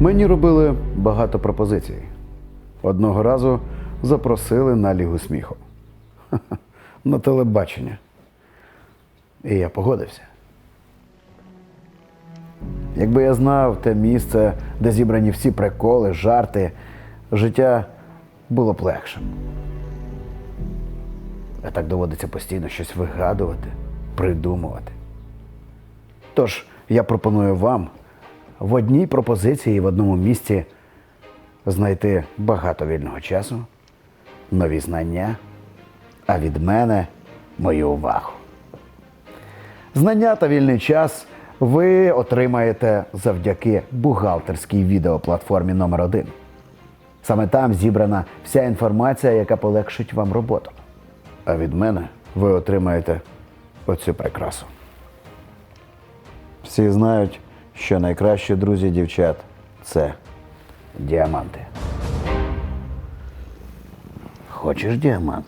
Мені робили багато пропозицій. Одного разу запросили на лігу сміху. Ха-ха, На телебачення. І я погодився. Якби я знав те місце, де зібрані всі приколи, жарти, життя було б легшим. А так доводиться постійно щось вигадувати, придумувати. Тож я пропоную вам в одній пропозиції в одному місці знайти багато вільного часу, нові знання, а від мене мою увагу. Знання та вільний час ви отримаєте завдяки бухгалтерській відеоплатформі номер 1 Саме там зібрана вся інформація, яка полегшить вам роботу. А від мене ви отримаєте оцю прикрасу. Всі знають, що найкращі друзі дівчат це діаманти. Хочеш діамант?